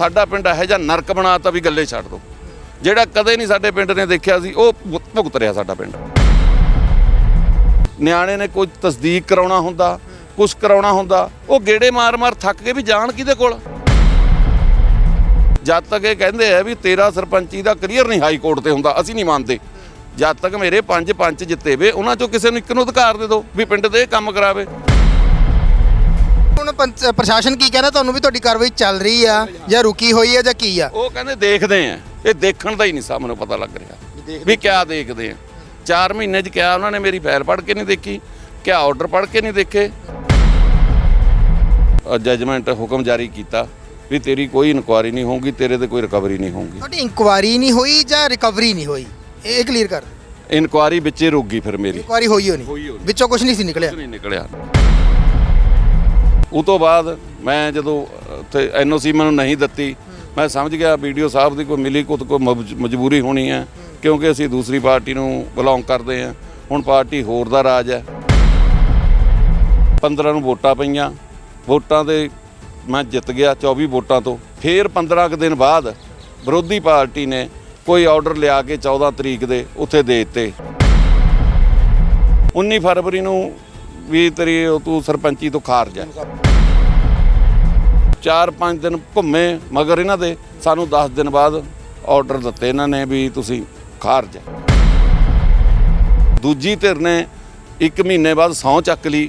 ਸਾਡਾ ਪਿੰਡ ਇਹੋ ਜਿਹਾ ਨਰਕ ਬਣਾਤਾ ਵੀ ਗੱਲੇ ਛੱਡ ਦੋ। ਜਿਹੜਾ ਕਦੇ ਨਹੀਂ ਸਾਡੇ ਪਿੰਡ ਨੇ ਦੇਖਿਆ ਸੀ, ਉਹ ਭੁਗਤ ਰਿਹਾ ਸਾਡਾ ਪਿੰਡ। ਨਿਆਣੇ ਨੇ ਕੋਈ ਤਸਦੀਕ ਕਰਾਉਣਾ ਹੁੰਦਾ ਕੁਝ ਕਰਾਉਣਾ ਹੁੰਦਾ, ਉਹ ਗੇੜੇ ਮਾਰ-ਮਾਰ ਥੱਕ ਕੇ ਵੀ ਜਾਣ ਕਿਹਦੇ ਕੋਲ? ਜਦ ਤੱਕ ਇਹ ਕਹਿੰਦੇ ਆ ਵੀ ਤੇਰਾ ਸਰਪੰਚੀ ਦਾ ਕਰੀਅਰ ਨਹੀਂ ਹਾਈ ਕੋਰਟ ਤੇ ਹੁੰਦਾ, ਅਸੀਂ ਨਹੀਂ ਮੰਨਦੇ। ਜਦ ਤੱਕ ਮੇਰੇ ਪੰਜ ਪੰਚ ਜਿੱਤੇ ਵੇ, ਉਹਨਾਂ ਚੋਂ ਕਿਸੇ ਨੂੰ ਇੱਕ ਨੂੰ ਅਧਿਕਾਰ ਦੇ ਦਿਓ ਵੀ ਪਿੰਡ ਦੇ ਕੰਮ ਕਰਾਵੇ। ਹੁਣ ਪੰਚ- ਪ੍ਰਸ਼ਾਸਨ ਕੀ ਕਹਿੰਦਾ? ਤੁਹਾਨੂੰ ਵੀ ਤੁਹਾਡੀ ਕਾਰਵਾਈ ਚੱਲ ਰਹੀ ਆ ਜਾਂ ਰੁਕੀ ਹੋਈ ਆ ਜਾਂ ਕੀ ਆ? ਉਹ ਕਹਿੰਦੇ ਦੇਖਦੇ ਆ। ਇਹ ਦੇਖਣ ਦਾ ਹੀ ਨਹੀਂ ਸਾਨੂੰ ਪਤਾ ਲੱਗ ਰਿਹਾ। ਵੀ ਕਿਆ ਦੇਖਦੇ ਆ। 4 ਮਹੀਨੇ ਚ ਕਿਆ ਉਹਨਾਂ ਨੇ ਮੇਰੀ ਫਾਈਲ ਪੜ੍ਹ ਕੇ ਨਹੀਂ ਦੇਖੀ ਕਿਆ ਆਰਡਰ ਪੜ੍ਹ ਕੇ ਨਹੀਂ ਦੇਖੇ। ਜਜਮੈਂਟ ਹੁਕਮ ਜਾਰੀ ਕੀਤਾ ਵੀ ਤੇਰੀ ਕੋਈ ਇਨਕੁਆਰੀ ਨਹੀਂ ਹੋਊਗੀ ਤੇਰੇ ਤੇ ਕੋਈ ਰਿਕਵਰੀ ਨਹੀਂ ਹੋਊਗੀ। ਤੁਹਾਡੀ ਇਨਕੁਆਰੀ ਨਹੀਂ ਹੋਈ ਜਾਂ ਰਿਕਵਰੀ ਨਹੀਂ ਹੋਈ? ਇਹ ਕਲੀਅਰ ਕਰ ਦਿਓ। ਇਨਕੁਆਰੀ ਵਿੱਚੇ ਰੁਕ ਗਈ ਫਿਰ ਮੇਰੀ। ਇਨਕੁਆਰੀ ਹੋਈ ਹੋਣੀ। ਵਿੱਚੋਂ ਕੁਝ ਨਹੀਂ ਸੀ ਨਿਕਲਿਆ? ਨਹੀਂ ਨਿਕਲਿਆ। ਉਹ ਤੋਂ ਬਾਅਦ ਮੈਂ ਜਦੋਂ ਉੱਥੇ ਐਨਓਸੀ ਮੈਨੂੰ ਨਹੀਂ ਦਿੱਤੀ, ਮੈਂ ਸਮਝ ਗਿਆ ਵੀਡੀਓ ਸਾਹਿਬ ਦੀ ਕੋਈ ਮਿਲੀ ਕੁੱਤ ਕੋਈ ਮਜ- ਮਜਬੂਰੀ ਹੋਣੀ ਹੈ, ਕਿਉਂਕਿ ਅਸੀਂ ਦੂਸਰੀ ਪਾਰਟੀ ਨੂੰ ਬਿਲੋਂਗ ਕਰਦੇ ਹਾਂ। ਹੁਣ ਪਾਰਟੀ ਹੋਰ ਦਾ ਰਾਜ ਹੈ। 15 ਨੂੰ ਵੋਟਾਂ ਪਈਆਂ। ਵੋਟਾਂ ਦੇ ਮੈਂ ਜਿੱਤ ਗਿਆ 24 ਵੋਟਾਂ ਤੋਂ। ਫਿਰ 15 ਕੁ ਦਿਨ ਬਾਅਦ ਵਿਰੋਧੀ ਪਾਰਟੀ ਨੇ ਕੋਈ ਆਰਡਰ ਲਿਆ ਕੇ 14 ਤਰੀਕ ਦੇ ਉੱਥੇ ਦੇ ਦਿੱਤੇ। 19 ਫਰਵਰੀ ਨੂੰ ਵੀ ਤੇਰੀ ਉਹ ਤੂੰ ਸਰਪੰਚੀ ਤੋਂ ਖਾਰਜ ਹੈ। ਚਾਰ ਪੰਜ ਦਿਨ ਘੁੰਮੇ ਮਗਰ ਇਹਨਾਂ ਦੇ, ਸਾਨੂੰ 10 ਦਿਨ ਬਾਅਦ ਆਰਡਰ ਦਿੱਤੇ ਇਹਨਾਂ ਨੇ ਵੀ ਤੁਸੀਂ ਖਾਰਜ ਹੈ। ਦੂਜੀ ਧਿਰ ਨੇ 1 ਮਹੀਨੇ ਬਾਅਦ ਸਹੁੰ ਚੱਕ ਲਈ।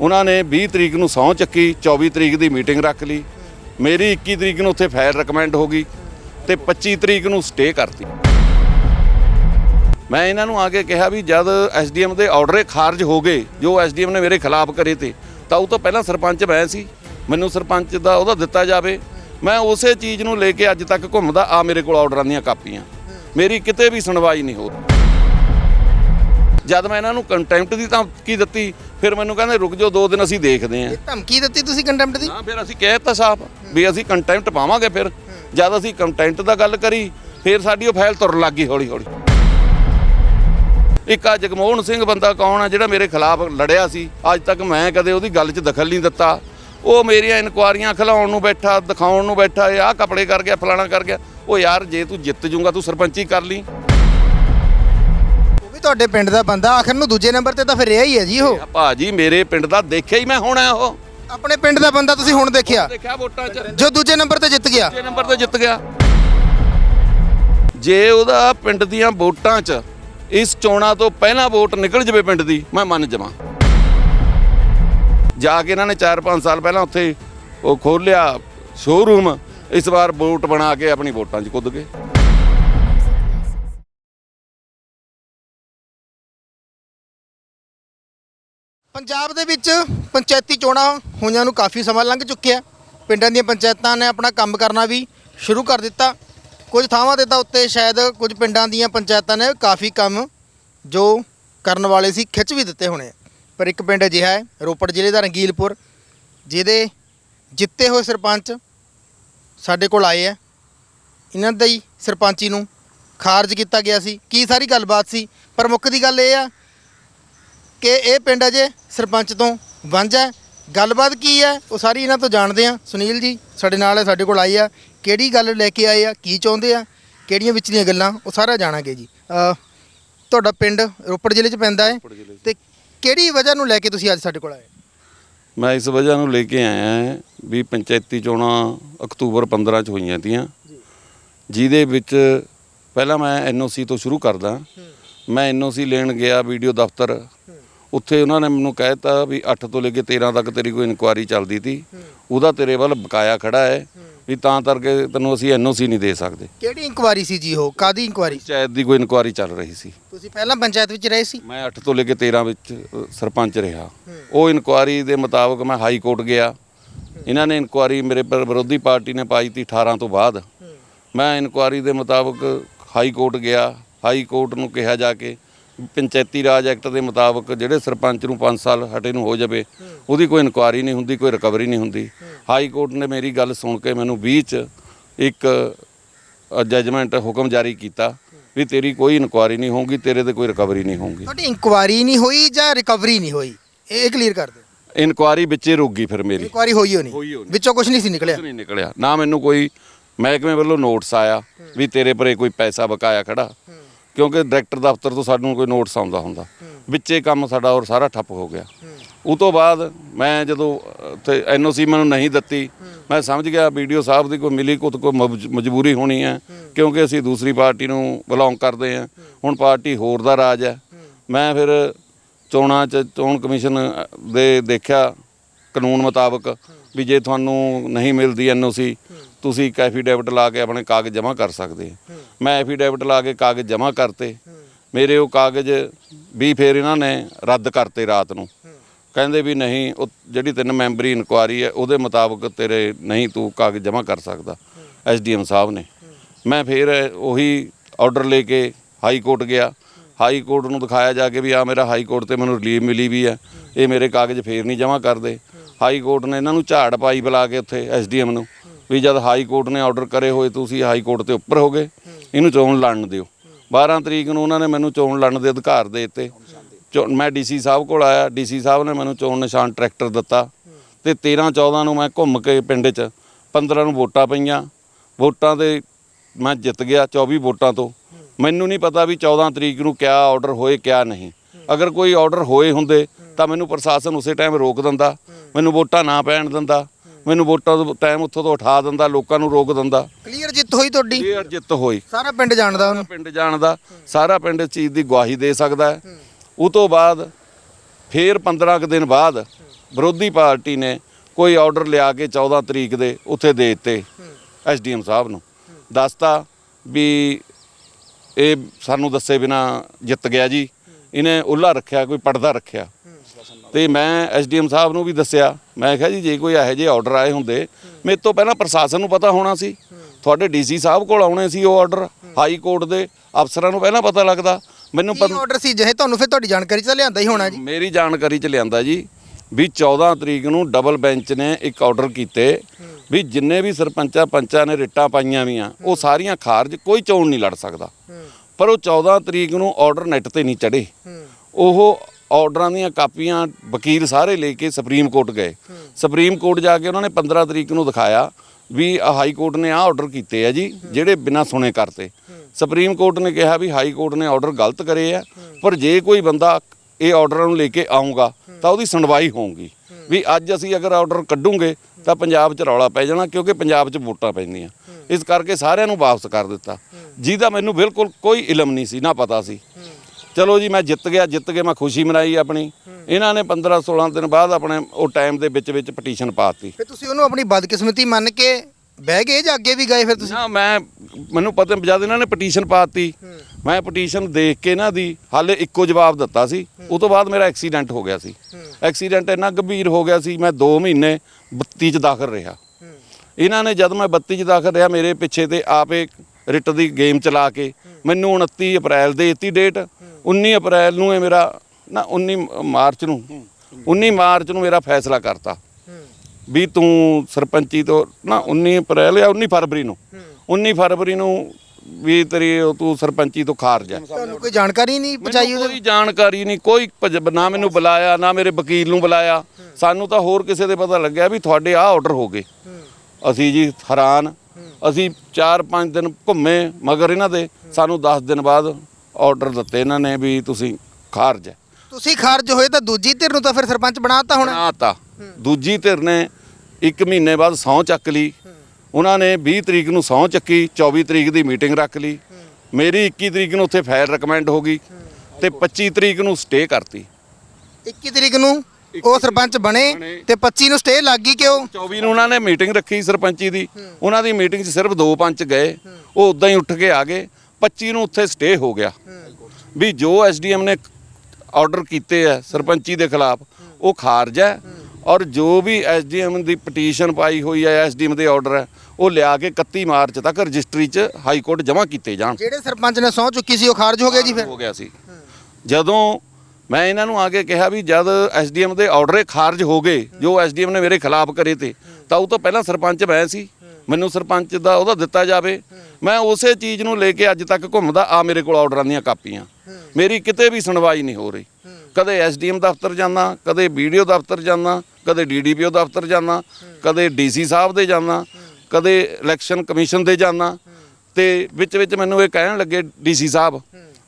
ਉਹਨਾਂ ਨੇ 20 ਤਰੀਕ ਨੂੰ ਸਹੁੰ ਚੱਕੀ 24 ਤਰੀਕ ਦੀ ਮੀਟਿੰਗ ਰੱਖ ਲਈ। ਮੇਰੀ 21 ਤਰੀਕ ਨੂੰ ਉੱਥੇ ਫਾਇਰ ਰეკਮੈਂਡ ਹੋ ਗਈ ਤੇ 25 ਤਰੀਕ ਨੂੰ ਸਟੇ ਕਰਤੀ। ਮੈਂ ਇਹਨਾਂ ਨੂੰ ਆ ਕੇ ਕਿਹਾ ਵੀ ਜਦ ਐਸਡੀਐਮ ਦੇ ਆਰਡਰ ਖਾਰਜ ਹੋ ਗਏ ਜੋ ਐਸਡੀਐਮ ਨੇ ਮੇਰੇ ਖਿਲਾਫ ਕਰੇ ਤੇ ਤਾਂ ਉਹ ਤੋਂ ਪਹਿਲਾਂ ਸਰਪੰਚ ਮੈਂ ਸੀ। ਮੈਨੂੰ ਸਰਪੰਚ ਦਾ ਉਹਦਾ ਦਿੱਤਾ ਜਾਵੇ। ਮੈਂ ਉਸੇ ਚੀਜ਼ ਨੂੰ ਲੈ ਕੇ ਅੱਜ ਤੱਕ ਘੁੰਮਦਾ ਆ ਮੇਰੇ ਕੋਲ ਆਰਡਰਾਂ ਦੀਆਂ ਕਾਪੀਆਂ। ਮੇਰੀ ਕਿਤੇ ਵੀ ਸੁਣਵਾਈ ਨਹੀਂ ਹੋ ਜਦ ਮੈਂ ਇਹਨਾਂ ਨੂੰ ਕੰਟੈਂਪਟ ਦੀ ਤਾਂ ਕੀ ਦਿੱਤੀ ਫਿਰ ਮੈਨੂੰ ਕਹਿੰਦੇ ਰੁਕ ਜਾਓ ਦੋ ਦਿਨ ਅਸੀਂ ਦੇਖਦੇ ਆਂ ਇਹ ਧਮਕੀ ਦਿੱਤੀ ਤੁਸੀਂ ਕੰਟੈਂਪਟ ਦੀ? ਹਾਂ ਫਿਰ ਅਸੀਂ ਕਹਿ ਦਿੱਤਾ ਸਾਫ਼ ਵੀ ਅਸੀਂ ਕੰਟੈਂਟ ਪਾਵਾਂਗੇ ਫਿਰ। ਜਦ ਅਸੀਂ ਕੰਟੈਂਟ ਦਾ ਗੱਲ ਕਰੀ ਫਿਰ ਸਾਡੀ ਉਹ ਫਾਈਲ ਤੁਰਨ ਲੱਗ ਗਈ ਹੌਲੀ ਹੌਲੀ ਇੱਕ ਆ ਜਗਮੋਹਨ ਸਿੰਘ ਬੰਦਾ ਕੌਣ ਆ ਜਿਹੜਾ ਮੇਰੇ ਖਿਲਾਫ ਲੜਿਆ ਸੀ। ਅੱਜ ਤੱਕ ਮੈਂ ਕਦੇ ਉਹਦੀ ਗੱਲ 'ਚ ਦਖਲ ਨਹੀਂ ਦਿੱਤਾ। ਉਹ ਮੇਰੀਆਂ ਇਨਕੁਆਰੀਆਂ ਖਿਲਾਉਣ ਨੂੰ ਬੈਠਾ ਦਿਖਾਉਣ ਨੂੰ ਬੈਠਾ ਇਹ ਆਹ ਕਪੜੇ ਕਰ ਗਿਆ ਫਲਾਣਾ ਕਰ ਗਿਆ। ਉਹ ਯਾਰ ਜੇ ਤੂੰ ਜਿੱਤ ਜੂਗਾ ਤੂੰ ਸਰਪੰਚੀ ਕਰ ਲਈ। ਉਹ ਵੀ ਤੁਹਾਡੇ ਪਿੰਡ ਦਾ ਬੰਦਾ ਆਖਰ ਨੂੰ ਦੂਜੇ ਨੰਬਰ ਤੇ ਤਾਂ ਫਿਰ ਰਿਹਾ ਹੀ ਹੈ ਜੀ ਉਹ। ਭਾਜੀ ਮੇਰੇ ਪਿੰਡ ਦਾ ਦੇਖਿਆ ਹੀ ਮੈਂ ਹੋਣਾ ਉਹ। ਆਪਣੇ ਪਿੰਡ ਦਾ ਬੰਦਾ ਤੁਸੀਂ ਹੁਣ ਦੇਖਿਆ? ਦੇਖਿਆ ਵੋਟਾਂ 'ਚ। ਜੋ ਦੂਜੇ ਨੰਬਰ ਤੇ ਜਿੱਤ ਗਿਆ। ਦੂਜੇ ਨੰਬਰ ਤੇ ਜਿੱਤ ਗਿਆ। ਜੇ ਉਹਦਾ ਪਿੰਡ ਦੀਆਂ ਵੋਟਾਂ 'ਚ ਇਸ ਚੋਣਾਂ ਤੋਂ ਪਹਿਲਾਂ ਵੋਟ ਨਿਕਲ ਜਵੇ ਪਿੰਡ ਦੀ, ਮੈਂ ਮੰਨ ਜਾਵਾਂ। ਜਾ ਕੇ ਇਹਨਾਂ ਨੇ 4-5 ਸਾਲ ਪਹਿਲਾਂ ਉੱਥੇ ਉਹ ਖੋਲਿਆ ਸ਼ੋਰੂਮ ਇਸ ਵਾਰ ਵੋਟ ਬਣਾ ਕੇ ਆਪਣੀ ਵੋਟਾਂ 'ਚ ਕੁੱਦ ਗਏ। ਪੰਜਾਬ ਦੇ ਵਿੱਚ ਪੰਚਾਇਤੀ ਚੋਣਾਂ ਹੋਈਆਂ ਨੂੰ ਕਾਫੀ ਸਮਾਂ ਲੰਘ ਚੁੱਕਿਆ ਪਿੰਡਾਂ ਦੀਆਂ ਪੰਚਾਇਤਾਂ ਨੇ ਆਪਣਾ ਕੰਮ ਕਰਨਾ ਵੀ ਸ਼ੁਰੂ ਕਰ ਦਿੱਤਾ। ਕੁਝ ਥਾਵਾਂ ਤੇ ਤਾਂ ਉੱਤੇ ਸ਼ਾਇਦ ਕੁਝ ਪਿੰਡਾਂ ਦੀਆਂ ਪੰਚਾਇਤਾਂ ਨੇ ਕਾਫੀ ਕੰਮ ਜੋ ਕਰਨ ਵਾਲੇ ਸੀ, ਖਿੱਚ ਵੀ ਦਿੱਤੇ ਹੋਣੇ ਪਰ ਇੱਕ ਪਿੰਡ ਅਜਿਹਾ ਹੈ, ਰੋਪੜ ਜ਼ਿਲ੍ਹੇ ਦਾ ਰੰਗੀਲਪੁਰ, ਜਿਹਦੇ ਜਿੱਤੇ ਹੋਏ ਸਰਪੰਚ ਸਾਡੇ ਕੋਲ ਆਏ ਆ। ਇਹਨਾਂ ਦਾ ਹੀ ਸਰਪੰਚੀ ਨੂੰ ਖਾਰਜ ਕੀਤਾ ਗਿਆ ਸੀ। ਕੀ ਸਾਰੀ ਗੱਲਬਾਤ ਸੀ? ਪਰ ਮੁੱਖ ਦੀ ਗੱਲ ਇਹ ਆ ਕਿ ਇਹ ਪਿੰਡ ਅਜੇ ਸਰਪੰਚ ਤੋਂ ਵਾਂਝਾ ਗੱਲਬਾਤ ਕੀ ਹੈ? ਉਹ ਸਾਰੀ ਇਹਨਾਂ ਤੋਂ ਜਾਣਦੇ ਆ। ਸੁਨੀਲ ਜੀ, ਸਾਡੇ ਨਾਲ ਹੈ, ਸਾਡੇ ਕੋਲ ਆਈ ਆ। ਕਿਹੜੀ ਗੱਲ ਲੈ ਕੇ ਆਏ ਆ ਕੀ ਚਾਹੁੰਦੇ ਆ ਕਿਹੜੀਆਂ ਵਿੱਚ ਦੀਆਂ ਗੱਲਾਂ ਉਹ ਸਾਰਾ ਜਾਣਾਂਗੇ ਜੀ। ਤੁਹਾਡਾ ਪਿੰਡ ਰੋਪੜ ਜ਼ਿਲ੍ਹੇ 'ਚ ਪੈਂਦਾ ਹੈ ਤੇ ਕਿਹੜੀ ਵਜ੍ਹਾ ਨੂੰ ਲੈ ਕੇ ਤੁਸੀਂ ਅੱਜ ਸਾਡੇ ਕੋਲ ਆਏ? ਮੈਂ ਇਸ ਵਜ੍ਹਾ ਨੂੰ ਲੈ ਕੇ ਆਇਆ ਹਾਂ ਵੀ ਪੰਚਾਇਤੀ ਚੋਣਾਂ ਅਕਤੂਬਰ 15 ਚ ਹੋਈਆਂ ਤੀਆਂ। ਜਿਹਦੇ ਵਿੱਚ ਪਹਿਲਾਂ ਮੈਂ ਐਨਓਸੀ ਤੋਂ ਸ਼ੁਰੂ ਕਰਦਾ। ਮੈਂ ਐਨਓਸੀ ਲੈਣ ਗਿਆ ਵੀਡੀਓ ਦਫ਼ਤਰ। ਉੱਥੇ ਉਹਨਾਂ ਨੇ ਮੈਨੂੰ ਕਹਿਤਾ ਵੀ 8 ਤੋਂ ਲੈ ਕੇ 13 ਤੱਕ ਤੇਰੀ ਕੋਈ ਇਨਕੁਆਰੀ ਚੱਲਦੀ ਤੀ। ਉਹਦਾ ਤੇਰੇ ਵੱਲ ਬਕਾਇਆ ਖੜਾ ਹੈ। ਵੀ ਤਾਂ ਕਰਕੇ ਤੈਨੂੰ ਅਸੀਂ ਐਨਓਸੀ ਨਹੀਂ ਦੇ ਸਕਦੇ। ਕਿਹੜੀ ਇਨਕੁਆਰੀ ਸੀ ਜੀ ਉਹ? ਕਾਦੀ ਇਨਕੁਆਰੀ? ਪੰਚਾਇਤ ਦੀ ਕੋਈ ਇਨਕੁਆਰੀ ਚੱਲ ਰਹੀ ਸੀ। ਤੁਸੀਂ ਪਹਿਲਾਂ ਪੰਚਾਇਤ ਵਿੱਚ ਰਹੇ ਸੀ? ਮੈਂ 8 ਤੋਂ ਲੈ ਕੇ 13 ਵਿੱਚ ਅ, ਸਰਪੰਚ ਰਿਹਾ। ਉਹ ਇਨਕੁਆਰੀ ਦੇ ਮੁਤਾਬਕ ਮੈਂ ਹਾਈ ਕੋਰਟ ਗਿਆ। ਇਹਨਾਂ ਨੇ ਇਨਕੁਆਰੀ ਮੇਰੇ ਪਰ ਵਿਰੋਧੀ ਪਾਰਟੀ ਨੇ ਪਾਈ ਤੀ 18 ਤੋਂ ਬਾਅਦ। ਮੈਂ ਇਨਕੁਆਰੀ ਦੇ ਮੁਤਾਬਕ ਹਾਈ ਕੋਰਟ ਗਿਆ। ਹਾਈ ਕੋਰਟ ਨੂੰ ਕਿਹਾ ਜਾ ਕੇ ਪੰਚਾਇਤੀ ਰਾਜ ਐਕਟ ਦੇ ਮੁਤਾਬਕ ਜਿਹੜੇ ਸਰਪੰਚ ਨੂੰ 5 ਸਾਲ ਹਟੇ ਨੂੰ ਹੋ ਜਾਵੇ ਉਹਦੀ ਕੋਈ ਇਨਕੁਆਰੀ ਨਹੀਂ ਹੁੰਦੀ ਕੋਈ ਰਿਕਵਰੀ ਨਹੀਂ ਹੁੰਦੀ। ਹਾਈ ਕੋਰਟ ਨੇ ਮੇਰੀ ਗੱਲ ਸੁਣ ਕੇ ਮੈਨੂੰ 20 ਚ ਇੱਕ ਜਜਮੈਂਟ ਹੁਕਮ ਜਾਰੀ ਕੀਤਾ ਵੀ ਤੇਰੀ ਕੋਈ ਇਨਕੁਆਰੀ ਨਹੀਂ ਹੋਊਗੀ ਤੇਰੇ ਤੇ ਕੋਈ ਰਿਕਵਰੀ ਨਹੀਂ ਹੋਊਗੀ। ਤੁਹਾਡੀ ਇਨਕੁਆਰੀ ਨਹੀਂ ਹੋਈ ਜਾਂ ਰਿਕਵਰੀ ਨਹੀਂ ਹੋਈ? ਇਹ ਕਲੀਅਰ ਕਰ ਦਿਓ। ਇਨਕੁਆਰੀ ਵਿੱਚੇ ਰੁਕ ਗਈ ਫਿਰ ਮੇਰੀ। ਇਨਕੁਆਰੀ ਹੋਈ ਹੋ ਨਹੀਂ। ਵਿੱਚੋਂ ਕੁਝ ਨਹੀਂ ਸੀ ਨਿਕਲਿਆ? ਨਹੀਂ ਨਿਕਲਿਆ। ਨਾ ਮੈਨੂੰ ਕੋਈ ਮਹਿਕਮੇ ਵੱਲੋਂ ਨੋਟਿਸ ਆਇਆ ਵੀ ਤੇਰੇ ਪਰੇ ਕੋਈ ਪੈਸਾ ਬਕਾਇਆ ਖੜਾ। ਕਿਉਂਕਿ ਡਾਇਰੈਕਟਰ ਦਫ਼ਤਰ ਤੋਂ ਸਾਨੂੰ ਕੋਈ ਨੋਟਿਸ ਆਉਂਦਾ ਹੁੰਦਾ। ਵਿੱਚੇ ਕੰਮ ਸਾਡਾ ਹੋਰ ਸਾਰਾ ਠੱਪ ਹੋ ਗਿਆ। ਉਹ ਤੋਂ ਬਾਅਦ ਮੈਂ ਜਦੋਂ ਉੱਥੇ ਐਨਓਸੀ ਮੈਨੂੰ ਨਹੀਂ ਦਿੱਤੀ, ਮੈਂ ਸਮਝ ਗਿਆ ਵੀਡੀਓ ਸਾਹਿਬ ਦੀ ਕੋਈ ਮਿਲੀ ਕੁਤ ਕੋਈ ਮਜ- ਮਜਬੂਰੀ ਹੋਣੀ ਹੈ, ਕਿਉਂਕਿ ਅਸੀਂ ਦੂਸਰੀ ਪਾਰਟੀ ਨੂੰ ਬਿਲੋਂਗ ਕਰਦੇ ਹਾਂ। ਹੁਣ ਪਾਰਟੀ ਹੋਰ ਦਾ ਰਾਜ ਹੈ। ਮੈਂ ਫਿਰ ਚੋਣਾਂ ਚ ਚੋਣ ਕਮਿਸ਼ਨ ਦੇ ਦੇਖਿਆ ਕਾਨੂੰਨ ਮੁਤਾਬਕ ਵੀ ਜੇ ਤੁਹਾਨੂੰ ਨਹੀਂ ਮਿਲਦੀ ਐਨਓਸੀ ਤੁਸੀਂ ਇੱਕ ਐਫੀਡੇਵਿਟ ਲਾ ਕੇ ਆਪਣੇ ਕਾਗਜ਼ ਜਮ੍ਹਾਂ ਕਰ ਸਕਦੇ ਹੋ। ਮੈਂ ਐਫੀਡੇਵਿਟ ਲਾ ਕੇ ਕਾਗਜ਼ ਜਮ੍ਹਾਂ ਕਰਤੇ। ਮੇਰੇ ਉਹ ਕਾਗਜ਼ ਵੀ ਫਿਰ ਇਹਨਾਂ ਨੇ ਰੱਦ ਕਰਤੇ ਰਾਤ ਨੂੰ। ਕਹਿੰਦੇ ਵੀ ਨਹੀਂ ਉਹ ਜਿਹੜੀ ਤਿੰਨ ਮੈਂਬਰੀ ਇਨਕੁਆਰੀ ਹੈ ਉਹਦੇ ਮੁਤਾਬਕ ਤੇਰੇ ਨਹੀਂ ਤੂੰ ਕਾਗਜ਼ ਜਮ੍ਹਾਂ ਕਰ ਸਕਦਾ ਐਸਡੀਐਮ ਸਾਹਿਬ ਨੇ। ਮੈਂ ਫਿਰ ਉਹੀ ਆਰਡਰ ਲੈ ਕੇ ਹਾਈ ਕੋਰਟ ਗਿਆ। ਹਾਈ ਕੋਰਟ ਨੂੰ ਦਿਖਾਇਆ ਜਾ ਕੇ ਵੀ ਆ ਮੇਰਾ ਹਾਈ ਕੋਰਟ ਤੇ ਮੈਨੂੰ ਰਿਲੀਵ ਮਿਲੀ ਵੀ ਹੈ। ਇਹ ਮੇਰੇ ਕਾਗਜ਼ ਫੇਰ ਨਹੀਂ ਜਮ੍ਹਾਂ ਕਰਦੇ। ਹਾਈ ਕੋਰਟ ਨੇ ਇਹਨਾਂ ਨੂੰ ਝਾੜ ਪਾਈ ਬੁਲਾ ਕੇ ਉੱਥੇ ਐਸਡੀਐਮ ਨੂੰ। ਵੀ ਜਦ ਹਾਈ ਕੋਰਟ ਨੇ ਆਰਡਰ ਕਰੇ ਹੋਏ ਤੁਸੀਂ ਹਾਈ ਕੋਰਟ ਤੇ ਉੱਪਰ ਹੋ ਗਏ ਇਹਨੂੰ ਚੋਣ ਲੜਨ ਦਿਓ। 12 ਤਰੀਕ ਨੂੰ ਉਹਨਾਂ ਨੇ ਮੈਨੂੰ ਚੋਣ ਲੜਨ ਦੇ ਅਧਿਕਾਰ ਦੇ ਦਿੱਤੇ। ਚੋ- ਮੈਂ ਡੀਸੀ ਸਾਹਿਬ ਕੋਲ ਆਇਆ। ਡੀਸੀ ਸਾਹਿਬ ਨੇ ਮੈਨੂੰ ਚੋਣ ਨਿਸ਼ਾਨ ਟਰੈਕਟਰ ਦਿੱਤਾ। ਤੇ 13 14 ਨੂੰ ਮੈਂ ਘੁੰਮ ਕੇ ਪਿੰਡ 'ਚ 15 ਨੂੰ ਵੋਟਾਂ ਪਈਆਂ। ਵੋਟਾਂ ਦੇ ਮੈਂ ਜਿੱਤ ਗਿਆ 24 ਵੋਟਾਂ ਤੋਂ। ਮੈਨੂੰ ਨਹੀਂ ਪਤਾ ਵੀ 14 ਤਰੀਕ ਨੂੰ ਕਿਆ ਆਰਡਰ ਹੋਏ, ਕਿਆ ਨਹੀਂ। ਅਗਰ ਕੋਈ ਆਰਡਰ ਹੋਏ ਹੁੰਦੇ ਤਾਂ ਮੈਨੂੰ ਪ੍ਰਸ਼ਾਸਨ ਉਸੇ ਟਾਈਮ ਰੋਕ ਦਿੰਦਾ। ਮੈਨੂੰ ਵੋਟਾਂ ਨਾ ਪੈਣ ਦਿੰਦਾ। ਮੈਨੂੰ ਵੋਟਾਂ ਤੋਂ ਟਾਈਮ ਉੱਥੋਂ ਤੋਂ ਉਠਾ ਦਿੰਦਾ ਲੋਕਾਂ ਨੂੰ ਰੋਕ ਦਿੰਦਾ। ਕਲੀਅਰ ਜਿੱਤ ਹੋਈ ਤੁਹਾਡੀ? ਇਹ ਜਿੱਤ ਹੋਈ। ਸਾਰਾ ਪਿੰਡ ਜਾਣਦਾ ਉਹਨੂੰ? ਪਿੰਡ ਜਾਣ ਦਾ ਸਾਰਾ ਪਿੰਡ ਇਸ ਚੀਜ਼ ਦੀ ਗਵਾਹੀ ਦੇ ਸਕਦਾ ਹੈ। ਉਹ ਤੋਂ ਬਾਅਦ ਫੇਰ 15 ਕੁ ਦਿਨ ਬਾਅਦ ਵਿਰੋਧੀ ਪਾਰਟੀ ਨੇ ਕੋਈ ਆਰਡਰ ਲਿਆ ਕੇ 14 ਤਰੀਕ ਦੇ ਉੱਥੇ ਦੇ ਦਿੱਤੇ ਐਸਡੀਐਮ ਸਾਹਿਬ ਨੂੰ। ਦੱਸਤਾ ਵੀ ਇਹ ਸਾਨੂੰ ਦੱਸੇ ਬਿਨਾ ਜਿੱਤ ਗਿਆ ਜੀ। ਇਹਨੇ ਉੱਲਾ ਰੱਖਿਆ ਕੋਈ ਪਰਦਾ ਰੱਖਿਆ। ਤੇ ਮੈਂ ਐਸਡੀਐਮ ਸਾਹਿਬ ਨੂੰ ਵੀ ਦੱਸਿਆ ਮੈਂ ਕਿਹਾ ਜੀ ਜੇ ਕੋਈ ਇਹੋ ਜਿਹੇ ਆਰਡਰ ਆਏ ਹੁੰਦੇ ਮੇਰੇ ਤੋਂ ਪਹਿਲਾਂ ਪ੍ਰਸ਼ਾਸਨ ਨੂੰ ਪਤਾ ਹੋਣਾ ਸੀ। ਤੁਹਾਡੇ ਡੀਸੀ ਸਾਹਿਬ ਕੋਲ ਆਉਣੇ ਸੀ ਉਹ ਆਰਡਰ ਹਾਈ ਕੋਰਟ ਦੇ ਅਫਸਰਾਂ ਨੂੰ ਪਹਿਲਾਂ ਪਤਾ ਲੱਗਦਾ। ਮੈਨੂੰ ਪਤਾ ਆਰਡਰ ਸੀ? ਜਿਹੇ ਤੁਹਾਨੂੰ ਫਿਰ ਤੁਹਾਡੀ ਜਾਣਕਾਰੀ ਚ ਲਿਆਂਦਾ ਹੀ ਹੋਣਾ ਜੀ। ਮੇਰੀ ਜਾਣਕਾਰੀ ਚ ਲਿਆਂਦਾ ਜੀ ਵੀ 14 ਤਰੀਕ ਨੂੰ ਡਬਲ ਬੈਂਚ ਨੇ ਇੱਕ ਆਰਡਰ ਕੀਤੇ ਵੀ ਜਿੰਨੇ ਵੀ ਸਰਪੰਚਾਂ ਪੰਚਾਂ ਨੇ ਰਿਟਾਂ ਪਾਈਆਂ ਵੀਆਂ ਉਹ ਸਾਰੀਆਂ ਖਾਰਜ ਕੋਈ ਚੋਣ ਨਹੀਂ ਲੜ ਸਕਦਾ। ਪਰ ਉਹ 14 ਤਰੀਕ ਨੂੰ ਆਰਡਰ ਨੈਟ ਤੇ ਨਹੀਂ ਚੜੇ ਉਹ ਆਰਡਰਾਂ ਦੀਆਂ ਕਾਪੀਆਂ ਵਕੀਲ ਸਾਰੇ ਲੈ ਕੇ ਸੁਪਰੀਮ ਕੋਰਟ ਗਏ। ਸੁਪਰੀਮ ਕੋਰਟ ਜਾ ਕੇ ਉਹਨਾਂ ਨੇ 15 ਤਰੀਕ ਨੂੰ ਦਿਖਾਇਆ ਵੀ ਹਾਈ ਕੋਰਟ ਨੇ ਆਹ ਆਰਡਰ ਕੀਤੇ ਆ ਜੀ, ਜਿਹੜੇ ਬਿਨਾਂ ਸੁਣੇ ਕਰਤੇ। ਸੁਪਰੀਮ ਕੋਰਟ ਨੇ ਕਿਹਾ ਵੀ ਹਾਈ ਕੋਰਟ ਨੇ ਆਰਡਰ ਗਲਤ ਕਰੇ ਆ, ਪਰ ਜੇ ਕੋਈ ਬੰਦਾ ਇਹ ਆਰਡਰਾਂ ਨੂੰ ਲੈ ਕੇ ਆਊਗਾ, ਤਾਂ ਉਹਦੀ ਸੁਣਵਾਈ ਹੋਊਗੀ। ਵੀ ਅੱਜ ਅਸੀਂ ਅਗਰ ਆਰਡਰ ਕੱਢੂਗੇ, ਤਾਂ ਪੰਜਾਬ 'ਚ ਰੌਲਾ ਪੈ ਜਾਣਾ, ਕਿਉਂਕਿ ਪੰਜਾਬ 'ਚ ਵੋਟਾਂ ਪੈਂਦੀਆਂ। ਇਸ ਕਰਕੇ ਸਾਰਿਆਂ ਨੂੰ ਵਾਪਸ ਕਰ ਦਿੱਤਾ। ਜਿਹਦਾ ਮੈਨੂੰ ਬਿਲਕੁਲ ਕੋਈ ਇਲਮ ਨਹੀਂ ਸੀ, ਨਾ ਪਤਾ ਸੀ। ਚਲੋ ਜੀ ਮੈਂ ਜਿੱਤ ਗਿਆ ਜਿੱਤ ਕੇ ਮੈਂ ਖੁਸ਼ੀ ਮਨਾਈ ਆਪਣੀ। ਇਹਨਾਂ ਨੇ 15 16 ਦਿਨ ਬਾਅਦ ਆਪਣੇ ਉਹ ਟਾਈਮ ਦੇ ਵਿੱਚ ਵਿੱਚ ਪਟੀਸ਼ਨ ਪਾਤੀ। ਫਿਰ ਤੁਸੀਂ ਉਹਨੂੰ ਆਪਣੀ ਬਦਕਿਸਮਤੀ ਮੰਨ ਕੇ ਬਹਿ ਗਏ ਜਾਂ ਅੱਗੇ ਵੀ ਗਏ ਫਿਰ ਤੁਸੀਂ? ਨਾ ਮੈਂ ਮੈਨੂੰ ਪਤਾ ਜਦ ਇਹਨਾਂ ਨੇ ਪਟੀਸ਼ਨ ਪਾਤੀ ਮੈਂ ਪਟੀਸ਼ਨ ਦੇਖ ਕੇ ਇਹਨਾਂ ਦੀ ਹਾਲੇ ਇੱਕੋ ਜਵਾਬ ਦਿੱਤਾ ਸੀ। ਉਸ ਤੋਂ ਬਾਅਦ ਮੇਰਾ ਐਕਸੀਡੈਂਟ ਹੋ ਗਿਆ ਸੀ। ਐਕਸੀਡੈਂਟ ਇੰਨਾ ਗੰਭੀਰ ਹੋ ਗਿਆ ਸੀ ਮੈਂ 2 ਮਹੀਨੇ 32 ਚ ਦਾਖਲ ਰਿਹਾ। ਇਹਨਾਂ ਨੇ ਜਦ ਮੈਂ 32 ਚ ਦਾਖਲ ਰਿਹਾ ਮੇਰੇ ਪਿੱਛੇ ਤੇ ਆਪੇ ਰਿਟ ਦੀ ਗੇਮ ਚਲਾ ਕੇ ਮੈਨੂੰ 29 ਅਪ੍ਰੈਲ ਦੇ ਦਿੱਤੀ ਡੇਟ 19 ਅਪ੍ਰੈਲ ਨੂੰ ਇਹ ਮੇਰਾ ਨਾ 19 ਮਾਰਚ ਨੂੰ 19 ਮਾਰਚ ਨੂੰ ਮੇਰਾ ਫੈਸਲਾ ਕਰਤਾ। ਵੀ ਤੂੰ ਸਰਪੰਚੀ ਤੋਂ ਨਾ 19 ਅਪ੍ਰੈਲ ਜਾਂ 19 ਫਰਵਰੀ ਨੂੰ 19 ਫਰਵਰੀ ਨੂੰ ਵੀ ਤੇਰੀ ਤੂੰ ਸਰਪੰਚੀ ਤੋਂ ਖਾਰਜ ਹੈ। ਤੁਹਾਨੂੰ ਕੋਈ ਜਾਣਕਾਰੀ ਨਹੀਂ ਪਹੁੰਚਾਈ ਉਹਦੇ ਕੋਈ ਜਾਣਕਾਰੀ ਨਹੀਂ ਕੋਈ ਨਾ ਮੈਨੂੰ ਬੁਲਾਇਆ ਨਾ ਮੇਰੇ ਵਕੀਲ ਨੂੰ ਬੁਲਾਇਆ। ਸਾਨੂੰ ਤਾਂ ਹੋਰ ਕਿਸੇ ਦੇ ਪਤਾ ਲੱਗਿਆ ਵੀ ਤੁਹਾਡੇ ਆਹ ਆਰਡਰ ਹੋ ਗਏ। ਅਸੀਂ ਜੀ ਹੈਰਾਨ ਅਸੀਂ 4-5 ਦਿਨ ਘੁੰਮੇ ਮਗਰ ਇਹਨਾਂ ਦੇ ਸਾਨੂੰ 10 ਦਿਨ ਬਾਅਦ ਆਰਡਰ ਦਿੱਤੇ ਇਹਨਾਂ ਨੇ ਵੀ ਤੁਸੀਂ ਖਾਰਜ ਹੈ। ਤੁਸੀਂ ਖਾਰਜ ਹੋਏ ਤਾਂ ਦੂਜੀ ਧਿਰ ਨੂੰ ਤਾਂ ਫਿਰ ਸਰਪੰਚ ਬਣਾਤਾ ਹੋਣਾ। ਬਣਾਤਾ। ਦੂਜੀ ਧਿਰ ਨੇ 1 ਮਹੀਨੇ ਬਾਅਦ ਸਹੁੰ ਚੱਕ ਲਈ। ਉਹਨਾਂ ਨੇ 20 ਤਰੀਕ ਨੂੰ ਸਹੁੰ ਚੱਕੀ 24 ਤਰੀਕ ਦੀ ਮੀਟਿੰਗ ਰੱਖ ਲਈ। ਮੇਰੀ 21 ਤਰੀਕ ਨੂੰ ਉੱਥੇ ਫਾਇਰ ਰეკਮੈਂਡ ਹੋ ਗਈ ਤੇ 25 ਤਰੀਕ ਨੂੰ ਸਟੇ ਕਰਤੀ। 21 ਤਰੀਕ ਨੂੰ ਉਹ ਸਰਪੰਚ ਬਣੇ ਬਣੇ। ਤੇ 25 ਨੂੰ ਸਟੇ ਲੱਗ ਗਈ ਕਿਉਂ? 24 ਨੂੰ ਉਹਨਾਂ ਨੇ ਮੀਟਿੰਗ ਰੱਖੀ ਸਰਪੰਚੀ ਦੀ। ਉਹਨਾਂ ਦੀ ਮੀਟਿੰਗ 'ਚ ਸਿਰਫ ਦੋ ਪੰਚ ਗਏ। ਉਹ ਉਦਾਂ ਹੀ ਉੱਠ ਕੇ ਆ ਗਏ। 25 ਨੂੰ ਉੱਥੇ ਸਟੇ ਹੋ ਗਿਆ। ਵੀ ਜੋ ਐਸਡੀਐਮ ਨੇ ਆਰਡਰ ਕੀਤੇ ਆ ਸਰਪੰਚੀ ਦੇ ਖਿਲਾਫ ਉਹ ਖਾਰਜ ਹੈ। ਔਰ ਜੋ ਵੀ ਐਸਡੀਐਮ ਦੀ ਪਟੀਸ਼ਨ ਪਾਈ ਹੋਈ ਹੈ ਐਸਡੀਐਮ ਦੇ ਆਰਡਰ ਹੈ ਉਹ ਲਿਆ ਕੇ 31 ਮਾਰਚ ਤੱਕ ਰਜਿਸਟਰੀ 'ਚ ਹਾਈ ਕੋਰਟ ਜਮ੍ਹਾਂ ਕੀਤੇ ਜਾਣ। ਜਿਹੜੇ ਸਰਪੰਚ ਨੇ ਸਹੁੰ ਚੁੱਕੀ ਸੀ ਉਹ ਖਾਰਜ ਹੋ ਗਿਆ ਜੀ ਫਿਰ? ਹੋ ਗਿਆ ਸੀ। ਜਦੋਂ ਮੈਂ ਇਹਨਾਂ ਨੂੰ ਆ ਕੇ ਕਿਹਾ ਵੀ ਜਦ ਐਸਡੀਐਮ ਦੇ ਆਰਡਰ ਖਾਰਜ ਹੋ ਗਏ ਜੋ ਐਸਡੀਐਮ ਨੇ ਮੇਰੇ ਖਿਲਾਫ ਕਰੇ ਤੇ ਤਾਂ ਉਹ ਤੋਂ ਪਹਿਲਾਂ ਸਰਪੰਚ ਮੈਂ ਸੀ। ਮੈਨੂੰ ਸਰਪੰਚ ਦਾ ਉਹਦਾ ਦਿੱਤਾ ਜਾਵੇ। ਮੈਂ ਉਸੇ ਚੀਜ਼ ਨੂੰ ਲੈ ਕੇ ਅੱਜ ਤੱਕ ਘੁੰਮਦਾ ਆ ਮੇਰੇ ਕੋਲ ਆਰਡਰਾਂ ਦੀਆਂ ਕਾਪੀਆਂ। ਮੇਰੀ ਕਿਤੇ ਵੀ ਸੁਣਵਾਈ ਨਹੀਂ ਹੋ ਰਹੀ। ਕਦੇ ਐਸਡੀਐਮ ਦਫ਼ਤਰ ਜਾਂਦਾ, ਕਦੇ ਵੀਡੀਓ ਦਫ਼ਤਰ ਜਾਂਦਾ, ਕਦੇ ਡੀਡੀਪੀਓ ਦਫ਼ਤਰ ਜਾਂਦਾ, ਕਦੇ ਡੀਸੀ ਸਾਹਿਬ ਦੇ ਜਾਂਦਾ, ਕਦੇ ਇਲੈਕਸ਼ਨ ਕਮਿਸ਼ਨ ਦੇ ਜਾਣਾ ਤੇ ਵਿੱਚ ਵਿੱਚ ਮੈਨੂੰ ਇਹ ਕਹਿਣ ਲੱਗੇ ਡੀਸੀ ਸਾਹਿਬ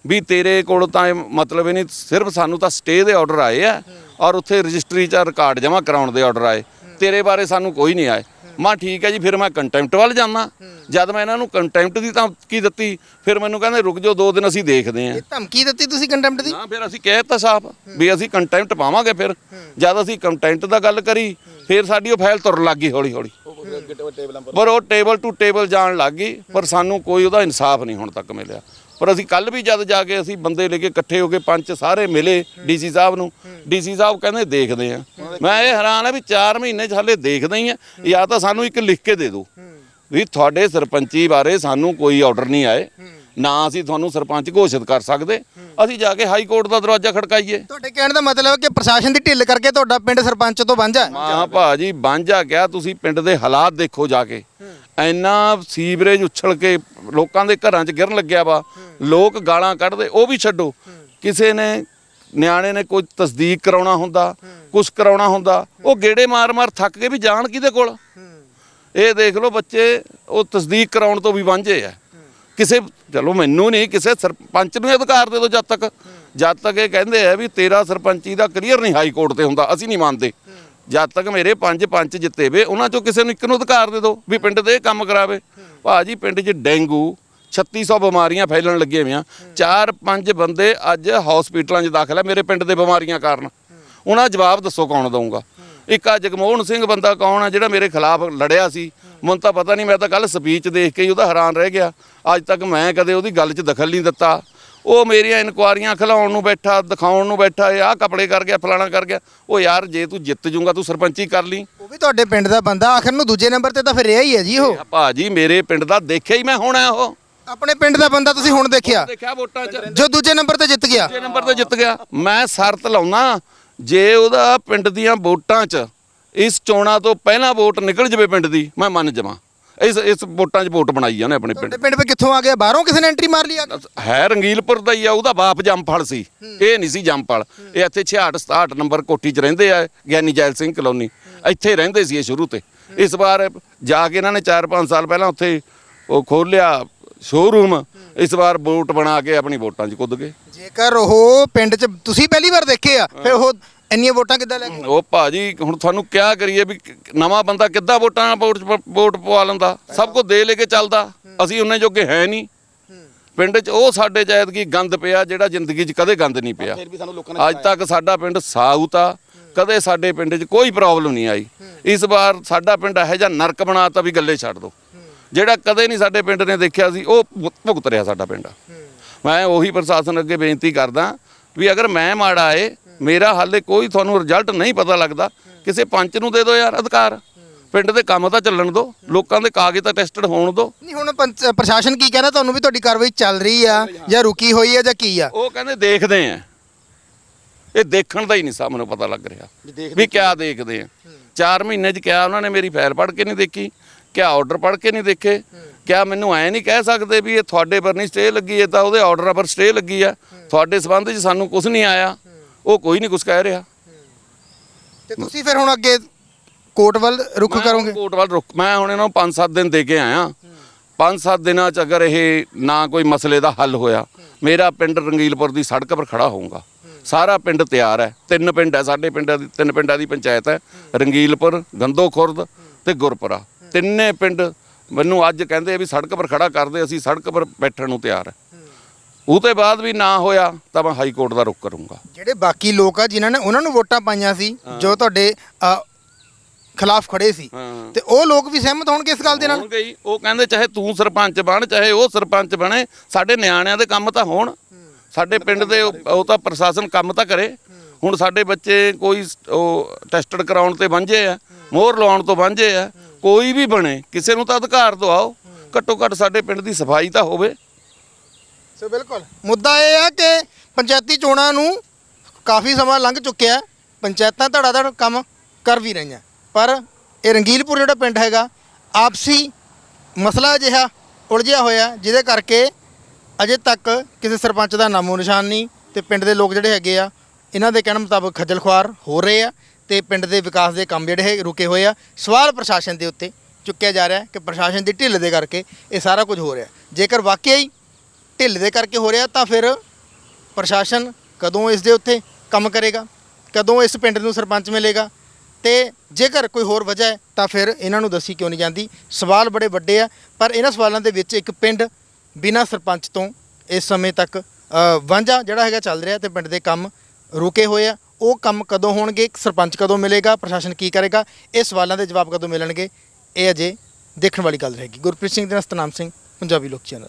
ਵੀ ਤੇਰੇ ਕੋਲ ਤਾਂ ਇਹ ਮਤਲਬ ਇਹ ਨਹੀਂ, ਸਿਰਫ ਸਾਨੂੰ ਤਾਂ ਸਟੇ ਦੇ ਆਰਡਰ ਆਏ ਆ ਔਰ ਉੱਥੇ ਰਜਿਸਟਰੀ 'ਚ ਰਿਕਾਰਡ ਜਮ੍ਹਾਂ ਕਰਾਉਣ ਦੇ ਆਰਡਰ ਆਏ। ਤੇਰੇ ਬਾਰੇ ਸਾਨੂੰ ਕੋਈ ਨਹੀਂ ਆਏ। ਮੈਂ ਠੀਕ ਹੈ ਜੀ ਫਿਰ ਮੈਂ ਕੰਟੈਂਪਟ ਵੱਲ ਜਾਣਾ ਜਦ ਮੈਂ ਇਹਨਾਂ ਨੂੰ ਕੰਟੈਂਪਟ ਦੀ ਤਾਂ ਕੀ ਦਿੱਤੀ ਫਿਰ ਮੈਨੂੰ ਕਹਿੰਦੇ ਰੁਕ ਜਾਓ ਦੋ ਦਿਨ ਅਸੀਂ ਦੇਖਦੇ ਆਂ ਇਹ ਧਮਕੀ ਦਿੱਤੀ ਤੁਸੀਂ ਕੰਟੈਂਪਟ ਦੀ? ਨਾ ਫਿਰ ਅਸੀਂ ਕਹਿ ਦਿੱਤਾ ਸਾਫ਼ ਵੀ ਅਸੀਂ ਕੰਟੈਂਟ ਪਾਵਾਂਗੇ ਫਿਰ। ਜਦ ਅਸੀਂ ਕੰਟੈਂਟ ਦਾ ਗੱਲ ਕਰੀ ਫਿਰ ਸਾਡੀ ਉਹ ਫਾਈਲ ਤੁਰਨ ਲੱਗ ਗਈ ਹੌਲੀ ਹੌਲੀ ਪਰ ਉਹ ਟੇਬਲ ਟੂ ਟੇਬਲ ਜਾਣ ਲੱਗ ਗਈ ਪਰ ਸਾਨੂੰ ਕੋਈ ਉਹਦਾ ਇਨਸਾਫ ਨਹੀਂ ਹੁਣ ਤੱਕ ਮਿਲਿਆ। ਪਰ ਅਸੀਂ ਕੱਲ ਵੀ ਜਦ ਜਾ ਕੇ ਅਸੀਂ ਬੰਦੇ ਲੈ ਕੇ ਇਕੱਠੇ ਹੋ ਕੇ ਪੰਚ ਸਾਰੇ ਮਿਲੇ ਡੀਸੀ ਸਾਹਿਬ ਨੂੰ ਡੀਸੀ ਸਾਹਿਬ ਕਹਿੰਦੇ ਦੇਖਦੇ ਆ। ਮੈਂ ਇਹ ਹੈਰਾਨ ਆ ਵੀ 4 ਮਹੀਨੇ ਚ ਹਲੇ ਦੇਖਦੇ ਹੀ ਆ ਜਾਂ ਤਾਂ ਸਾਨੂੰ ਇੱਕ ਲਿਖ ਕੇ ਦੇ ਦਿਓ। ਵੀ ਤੁਹਾਡੇ ਸਰਪੰਚੀ ਬਾਰੇ ਸਾਨੂੰ ਕੋਈ ਆਰਡਰ ਨਹੀਂ ਆਏ ਨਾ ਅਸੀਂ ਤੁਹਾਨੂੰ ਸਰਪੰਚ ਘੋਸ਼ਿਤ ਕਰ ਸਕਦੇ ਅਸੀਂ ਜਾ ਕੇ ਹਾਈ ਕੋਰਟ ਦਾ ਦਰਵਾਜ਼ਾ ਖੜਕਾਈਏ। ਤੁਹਾਡੇ ਕਹਿਣ ਦਾ ਮਤਲਬ ਹੈ ਕਿ ਪ੍ਰਸ਼ਾਸਨ ਦੀ ਢਿੱਲ ਕਰਕੇ ਤੁਹਾਡਾ ਪਿੰਡ ਸਰਪੰਚ ਤੋਂ ਵਾਂਝਾ ਹੈ? ਭਾਜੀ ਬਾਂਝਾ ਗਿਆ ਤੁਸੀਂ ਪਿੰਡ ਦੇ ਹਾਲਾਤ ਦੇਖੋ ਜਾ ਕੇ। ਇੰਨਾ ਸੀਵਰੇਜ ਉਛਲ ਕੇ ਲੋਕਾਂ ਦੇ ਘਰਾਂ 'ਚ ਗਿਰਨ ਲੱਗਿਆ ਵਾ, ਲੋਕ ਗਾਲਾਂ ਕੱਢਦੇ, ਉਹ ਵੀ ਛੱਡੋ। ਕਿਸੇ ਨੇ, ਨਿਆਣੇ ਨੇ ਕੋਈ ਤਸਦੀਕ ਕਰਾਉਣਾ ਹੁੰਦਾ, ਕੁਛ ਕਰਾਉਣਾ ਹੁੰਦਾ, ਉਹ ਗੇੜੇ ਮਾਰ-ਮਾਰ ਥੱਕ ਕੇ ਵੀ ਜਾਣ ਕਿਹਦੇ ਕੋਲ? ਇਹ ਦੇਖ ਲਓ ਬੱਚੇ, ਉਹ ਤਸਦੀਕ ਕਰਾਉਣ ਤੋਂ ਵੀ ਵਾਂਝੇ ਆ। ਕਿਸੇ, ਚਲੋ ਮੈਨੂੰ ਨਹੀਂ, ਕਿਸੇ ਸਰਪੰਚ ਨੂੰ ਇਹ ਅਧਿਕਾਰ ਦੇ ਦਿਓ ਜਦ ਤੱਕ। ਜਦ ਤੱਕ ਇਹ ਕਹਿੰਦੇ ਆ ਵੀ ਤੇਰਾ ਸਰਪੰਚੀ ਦਾ ਕਲੀਅਰ ਨਹੀਂ ਹਾਈ ਕੋਰਟ ਤੇ ਹੁੰਦਾ, ਅਸੀਂ ਨਹੀਂ ਮੰਨਦੇ। ਜਦ ਤੱਕ ਮੇਰੇ ਪੰਜ ਪੰਚ ਜਿੱਤੇ ਵੇ ਉਹਨਾਂ ਚੋਂ ਕਿਸੇ ਨੂੰ ਇੱਕ ਨੂੰ ਅਧਿਕਾਰ ਦੇ ਦਿਓ ਵੀ ਪਿੰਡ ਦੇ ਇਹ ਕੰਮ ਕਰਾਵੇ। ਭਾਜੀ, ਪਿੰਡ 'ਚ ਡੇਂਗੂ 3600 ਬਿਮਾਰੀਆਂ ਫੈਲਣ ਲੱਗੀਆਂ ਹੋਈਆਂ ਚਾਰ ਪੰਜ ਬੰਦੇ ਅੱਜ ਹਸਪੀਟਲਾਂ 'ਚ ਦਾਖਲ ਹੈ ਮੇਰੇ ਪਿੰਡ ਦੇ ਬਿਮਾਰੀਆਂ ਕਾਰਨ। ਉਹਨਾਂ ਜਵਾਬ ਦੱਸੋ ਕੌਣ ਦਊਗਾ? ਇੱਕ ਆ ਜਗਮੋਹਨ ਸਿੰਘ ਬੰਦਾ ਕੌਣ ਆ, ਜਿਹੜਾ ਮੇਰੇ ਖਿਲਾਫ ਲੜਿਆ ਸੀ? ਮੈਨੂੰ ਤਾਂ ਪਤਾ ਨਹੀਂ, ਮੈਂ ਤਾਂ ਕੱਲ ਸਪੀਚ ਦੇਖ ਕੇ ਹੀ ਉਹਦਾ ਹੈਰਾਨ ਰਹਿ ਗਿਆ। ਅੱਜ ਤੱਕ ਮੈਂ ਕਦੇ ਉਹਦੀ ਗੱਲ 'ਚ ਦਖਲ ਨਹੀਂ ਦਿੱਤਾ। ਉਹ ਮੇਰੀਆਂ ਇਨਕੁਆਰੀਆਂ ਖਿਲਾਉਣ ਨੂੰ ਬੈਠਾ ਦਿਖਾਉਣ ਨੂੰ ਬੈਠਾ ਇਹ ਆਹ ਕਪੜੇ ਕਰ ਗਿਆ ਫਲਾਣਾ ਕਰ ਗਿਆ। ਉਹ ਯਾਰ ਜੇ ਤੂੰ ਜਿੱਤ ਜੂਗਾ ਤੂੰ ਸਰਪੰਚੀ ਕਰ ਲਈ। ਉਹ ਵੀ ਤੁਹਾਡੇ ਪਿੰਡ ਦਾ ਬੰਦਾ ਆਖਰ ਨੂੰ ਦੂਜੇ ਨੰਬਰ ਤੇ ਤਾਂ ਫਿਰ ਰਿਹਾ ਹੀ ਹੈ ਜੀ ਉਹ। ਭਾਜੀ ਮੇਰੇ ਪਿੰਡ ਦਾ ਦੇਖਿਆ ਹੀ ਮੈਂ ਹੋਣਾ ਉਹ। ਆਪਣੇ ਪਿੰਡ ਦਾ ਬੰਦਾ ਤੁਸੀਂ ਹੁਣ ਦੇਖਿਆ? ਦੇਖਿਆ ਵੋਟਾਂ 'ਚ। ਜੋ ਦੂਜੇ ਨੰਬਰ ਤੇ ਜਿੱਤ ਗਿਆ। ਦੂਜੇ ਨੰਬਰ ਤੇ ਜਿੱਤ ਗਿਆ। ਮੈਂ ਸ਼ਰਤ ਲਾਉਣਾ ਜੇ ਉਹਦਾ ਪਿੰਡ ਦੀਆਂ ਵੋਟਾਂ 'ਚ ਇਸ ਚੋਣਾਂ ਤੋਂ ਪਹਿਲਾਂ ਵੋਟ ਨਿਕਲ ਜਵੇ ਪਿੰਡ ਦੀ ਮੈਂ ਮੰਨ ਜਾਵਾਂ। ਇਸ ਇਸ ਵੋਟਾਂ 'ਚ ਵੋਟ ਬਣਾਈ ਜਾਂਦੇ ਆਪਣੇ ਪਿੰਡ। ਪਿੰਡ 'ਤੇ ਕਿੱਥੋਂ ਆ ਗਿਆ? ਬਾਹਰੋਂ ਕਿਸੇ ਨੇ ਐਂਟਰੀ ਮਾਰ ਲਈ ਆ? ਕੇ? ਹੈ ਰੰਗੀਲਪੁਰ ਦਾ ਹੀ ਆ ਉਹਦਾ ਬਾਪ ਜੰਮਫਲ ਸੀ। ਇਹ ਨਹੀਂ ਸੀ ਜੰਮਫਲ ਇਹ ਇੱਥੇ 66 67 ਨੰਬਰ ਕੋਠੀ 'ਚ ਰਹਿੰਦੇ ਆ ਗਿਆਨੀ ਜੈਲ ਸਿੰਘ ਕਲੋਨੀ। ਇੱਥੇ ਰਹਿੰਦੇ ਸੀ ਇਹ ਸ਼ੁਰੂ ਤੇ। ਇਸ ਵਾਰ ਜਾ ਕੇ ਇਹਨਾਂ ਨੇ 4-5 ਸਾਲ ਪਹਿਲਾਂ ਉੱਥੇ ਉਹ ਖੋਲਿਆ ਸ਼ੋਰੂਮ ਇਸ ਵਾਰ ਵੋਟ ਬਣਾ ਕੇ ਆਪਣੀ ਵੋਟਾਂ 'ਚ ਕੁੱਦ ਗਏ। ਜੇਕਰ ਉਹ ਪਿੰਡ 'ਚ ਤੁਸੀਂ ਪਹਿਲੀ ਵਾਰ ਦੇਖੇ ਆ ਫਿਰ ਉਹ ਇੰਨੀਆਂ ਵੋਟਾਂ ਕਿੱਦਾਂ ਲੈ ਗਏ ਉਹ ਭਾਜੀ ਹੁਣ ਤੁਹਾਨੂੰ ਕਿਆ ਕਰੀਏ ਵੀ ਕ- ਨਵਾਂ ਬੰਦਾ ਕਿੱਦਾਂ ਵੋਟਾਂ ਵੋਟ ਵੋਟ ਪਵਾ ਲੈਂਦਾ? ਸਭ ਕੁਝ ਦੇ ਲੈ ਕੇ ਚੱਲਦਾ। ਅਸੀਂ ਉਹਨੇ ਜੋਗੇ ਹੈ ਨਹੀਂ। ਪਿੰਡ 'ਚ ਉਹ ਸਾਡੇ ਕੀ ਗੰਦ ਪਿਆ ਜਿਹੜਾ ਜ਼ਿੰਦਗੀ 'ਚ ਕਦੇ ਗੰਦ ਨਹੀਂ ਪਿਆ। ਅੱਜ ਤੱਕ ਸਾਡਾ ਪਿੰਡ ਸਾਊ ਤਾ ਕਦੇ ਸਾਡੇ ਪਿੰਡ 'ਚ ਕੋਈ ਪ੍ਰੋਬਲਮ ਨਹੀਂ ਆਈ। ਇਸ ਵਾਰ ਸਾਡਾ ਪਿੰਡ ਇਹੋ ਜਿਹਾ ਨਰਕ ਬਣਾਤਾ ਵੀ ਗੱਲੇ ਛੱਡ ਦੋ। ਜਿਹੜਾ ਕਦੇ ਨਹੀਂ ਸਾਡੇ ਪਿੰਡ ਨੇ ਦੇਖਿਆ ਸੀ ਉਹ ਭੁਗਤ ਰਿਹਾ ਸਾਡਾ ਪਿੰਡ। ਮੈਂ ਉਹੀ ਪ੍ਰਸ਼ਾਸਨ ਅੱਗੇ ਬੇਨਤੀ ਕਰਦਾ ਵੀ ਅਗਰ ਮੈਂ ਮਾੜਾ ਏ ਮੇਰਾ ਹਾਲੇ ਕੋਈ ਤੁਹਾਨੂੰ ਰਿਜ਼ਲਟ ਨਹੀਂ ਪਤਾ ਲੱਗਦਾ। ਕਿਸੇ ਪੰਚ ਨੂੰ ਦੇ ਦਿਓ ਯਾਰ ਅਧਿਕਾਰ। ਪਿੰਡ ਦੇ ਕੰਮ ਤਾਂ ਚੱਲਣ ਦਿਓ ਲੋਕਾਂ ਦੇ ਕਾਗਜ਼ ਤਾਂ ਟੈਸਟਡ ਹੋਣ ਦਿਓ। ਨਹੀਂ ਹੁਣ ਪੰਚ- ਪ੍ਰਸ਼ਾਸਨ ਕੀ ਕਹਿੰਦਾ? ਤੁਹਾਨੂੰ ਵੀ ਤੁਹਾਡੀ ਕਾਰਵਾਈ ਚੱਲ ਰਹੀ ਆ ਜਾਂ ਰੁਕੀ ਹੋਈ ਆ ਜਾਂ ਕੀ ਆ? ਉਹ ਕਹਿੰਦੇ ਦੇਖਦੇ ਆ। ਇਹ ਦੇਖਣ ਦਾ ਹੀ ਨਹੀਂ ਸਾਨੂੰ ਪਤਾ ਲੱਗ ਰਿਹਾ। ਵੀ ਕਿਆ ਦੇਖਦੇ ਆ। 4 ਮਹੀਨੇ ਚ ਕਿਆ ਉਹਨਾਂ ਨੇ ਮੇਰੀ ਫਾਈਲ ਪੜ੍ਹ ਕੇ ਨਹੀਂ ਦੇਖੀ ਕਿਆ ਆਰਡਰ ਪੜ੍ਹ ਕੇ ਨਹੀਂ ਦੇਖੇ ਕਿਆ ਮੈਨੂੰ ਐ ਨਹੀਂ ਕਹਿ ਸਕਦੇ ਵੀ ਇਹ ਤੁਹਾਡੇ ਪਰ ਨਹੀਂ ਸਟੇ ਲੱਗੀ ਹੈ ਤਾਂ ਉਹਦੇ ਆਰਡਰਾਂ ਪਰ ਸਟੇ ਲੱਗੀ ਆ। ਤੁਹਾਡੇ ਸਬੰਧ 'ਚ ਸਾਨੂੰ ਕੁਝ ਨਹੀਂ ਆਇਆ। ਉਹ ਕੋਈ ਨਹੀਂ ਕੁਝ ਕਹਿ ਰਿਹਾ। ਤੇ ਤੁਸੀਂ ਫਿਰ ਹੁਣ ਅੱਗੇ ਕੋਰਟ ਵੱਲ ਰੁਖ ਮੈਂ ਕਰੋਗੇ? ਕੋਰਟ ਵੱਲ ਰੁਕ ਮੈਂ ਹੁਣ ਇਹਨਾਂ ਨੂੰ 5-7 ਦਿਨ ਦੇ ਕੇ ਆਇਆ। 5-7 ਦਿਨਾਂ ਚ ਅਗਰ ਇਹ ਨਾ ਕੋਈ ਮਸਲੇ ਦਾ ਹੱਲ ਹੋਇਆ ਮੇਰਾ ਪਿੰਡ ਰੰਗੀਲਪੁਰ ਦੀ ਸੜਕ 'ਪਰ ਖੜਾ ਹੋਊਗਾ। ਸਾਰਾ ਪਿੰਡ ਤਿਆਰ ਹੈ। ਤਿੰਨ ਪਿੰਡ ਹੈ ਸਾਡੇ ਪਿੰਡਾਂ ਦੀ ਤਿੰਨ ਪਿੰਡਾਂ ਦੀ ਪੰਚਾਇਤ ਹੈ। ਰੰਗੀਲਪੁਰ ਗੰਦੋ ਖੁਰਦ ਤੇ ਗੁਰਪੁਰਾ। ਤਿੰਨੇ ਪਿੰਡ ਮੈਨੂੰ ਅੱਜ ਕਹਿੰਦੇ ਆ ਵੀ ਸੜਕ 'ਪਰ ਖੜਾ ਕਰਦੇ ਅਸੀਂ ਸੜਕ 'ਪਰ ਬੈਠਣ ਨੂੰ ਤਿਆਰ ਹੈ। ਉਹ ਤੋਂ ਬਾਅਦ ਵੀ ਨਾ ਹੋਇਆ ਤਾਂ ਮੈਂ ਹਾਈ ਕੋਰਟ ਦਾ ਰੁਖ ਕਰੂੰਗਾ। ਜਿਹੜੇ ਬਾਕੀ ਲੋਕ ਆ ਜਿਨ੍ਹਾਂ ਨੇ ਉਹਨਾਂ ਨੂੰ ਵੋਟਾਂ ਪਾਈਆਂ ਸੀ ਜੋ ਤੁਹਾਡੇ ਖਿਲਾਫ ਖੜੇ ਸੀ। ਤੇ ਉਹ ਲੋਕ ਵੀ ਸਹਿਮਤ ਹੋਣਗੇ ਇਸ ਗੱਲ ਦੇ ਨਾਲ? ਉਹ ਕਹਿੰਦੇ ਚਾਹੇ ਤੂੰ ਸਰਪੰਚ ਬਣ ਚਾਹੇ ਉਹ ਸਰਪੰਚ ਬਣੇ ਸਾਡੇ ਨਿਆਣਿਆਂ ਦੇ ਕੰਮ ਤਾਂ ਹੋਣ। ਸਾਡੇ ਪਿੰਡ ਦੇ ਉਹ ਉਹ ਤਾਂ ਪ੍ਰਸ਼ਾਸਨ ਕੰਮ ਤਾਂ ਕਰੇ। ਹੁਣ ਸਾਡੇ ਬੱਚੇ ਕੋਈ ਸ- ਉਹ ਟੈਸਟਡ ਕਰਾਉਣ ਤੇ ਵਾਂਝੇ ਆ ਮੋਹਰ ਲਵਾਉਣ ਤੋਂ ਵਾਂਝੇ ਆ ਕੋਈ ਵੀ ਬਣੇ ਕਿਸੇ ਨੂੰ ਤਾਂ ਅਧਿਕਾਰ ਦਿਵਾਓ। ਘੱਟੋ ਘੱਟ ਸਾਡੇ ਪਿੰਡ ਦੀ ਸਫ਼ਾਈ ਤਾਂ ਹੋਵੇ। ਸੋ ਬਿਲਕੁਲ ਮੁੱਦਾ ਇਹ ਆ ਕਿ ਪੰਚਾਇਤੀ ਚੋਣਾਂ ਨੂੰ ਕਾਫੀ ਸਮਾਂ ਲੰਘ ਚੁੱਕਿਆ ਹੈ। ਪੰਚਾਇਤਾਂ ਧੜਾ ਧੜ ਕੰਮ ਕਰ ਵੀ ਰਹੀਆਂ ਪਰ ਇਹ ਰੰਗੀਲਪੁਰ ਜਿਹੜਾ ਪਿੰਡ ਹੈਗਾ, ਆਪਸੀ ਮਸਲਾ ਅਜਿਹਾ ਉਲਝਿਆ ਹੋਇਆ ਜਿਹਦੇ ਕਰਕੇ ਅਜੇ ਤੱਕ ਕਿਸੇ ਸਰਪੰਚ ਦਾ ਨਾਮੋ ਨਿਸ਼ਾਨ ਨਹੀਂ ਤੇ ਪਿੰਡ ਦੇ ਲੋਕ ਜਿਹੜੇ ਹੈਗੇ ਆ, ਇਹਨਾਂ ਦੇ ਕਹਿਣ ਮੁਤਾਬਕ ਖੱਜਲ ਖੁਆਰ ਹੋ ਰਹੇ ਆ ਤੇ ਪਿੰਡ ਦੇ ਵਿਕਾਸ ਦੇ ਕੰਮ ਜਿਹੜੇ ਹੈ ਰੁਕੇ ਹੋਏ ਆ ਸਵਾਲ ਪ੍ਰਸ਼ਾਸਨ ਦੇ ਉੱਤੇ ਚੁੱਕਿਆ ਜਾ ਰਿਹਾ ਹੈ ਕਿ ਪ੍ਰਸ਼ਾਸਨ ਦੀ ਢਿੱਲ ਦੇ ਕਰਕੇ ਇਹ ਸਾਰਾ ਕੁਝ ਹੋ ਰਿਹਾ ਹੈ। ਜੇਕਰ ਵਾਕਿਆ ਹੀ ਢਿੱਲ ਦੇ ਕਰਕੇ ਹੋ ਰਿਹਾ ਤਾਂ ਫਿਰ ਪ੍ਰਸ਼ਾਸਨ ਕਦੋਂ ਇਸ ਦੇ ਉੱਤੇ ਕੰਮ ਕਰੇਗਾ? ਕਦੋਂ ਇਸ ਪਿੰਡ ਨੂੰ ਸਰਪੰਚ ਮਿਲੇਗਾ? ਤੇ ਜੇਕਰ ਕੋਈ ਹੋਰ ਵਜ੍ਹਾ ਹੈ, ਤਾਂ ਫਿਰ ਇਹਨਾਂ ਨੂੰ ਦੱਸੀ ਕਿਉਂ ਨਹੀਂ ਜਾਂਦੀ? ਸਵਾਲ ਬੜੇ ਵੱਡੇ ਆ, ਪਰ ਇਹਨਾਂ ਸਵਾਲਾਂ ਦੇ ਵਿੱਚ ਇੱਕ ਪਿੰਡ ਬਿਨਾਂ ਸਰਪੰਚ ਤੋਂ ਇਸ ਸਮੇਂ ਤੱਕ ਵਾਂਝਾ ਜਿਹੜਾ ਹੈਗਾ ਚੱਲ ਰਿਹਾ ਤੇ ਪਿੰਡ ਦੇ ਕੰਮ ਰੁਕੇ ਹੋਏ ਆ। ਉਹ ਕੰਮ ਕਦੋਂ ਹੋਣਗੇ? ਸਰਪੰਚ ਕਦੋਂ ਮਿਲੇਗਾ? ਪ੍ਰਸ਼ਾਸਨ ਕੀ ਕਰੇਗਾ? ਇਹ ਸਵਾਲਾਂ ਦੇ ਜਵਾਬ ਕਦੋਂ ਮਿਲਣਗੇ? ਇਹ ਅਜੇ ਦੇਖਣ ਵਾਲੀ ਗੱਲ ਰਹੇਗੀ। ਗੁਰਪ੍ਰੀਤ ਸਿੰਘ ਦੇ ਨਾਲ ਸਤਨਾਮ ਸਿੰਘ, ਪੰਜਾਬੀ ਲੋਕ ਚੈਨਲ।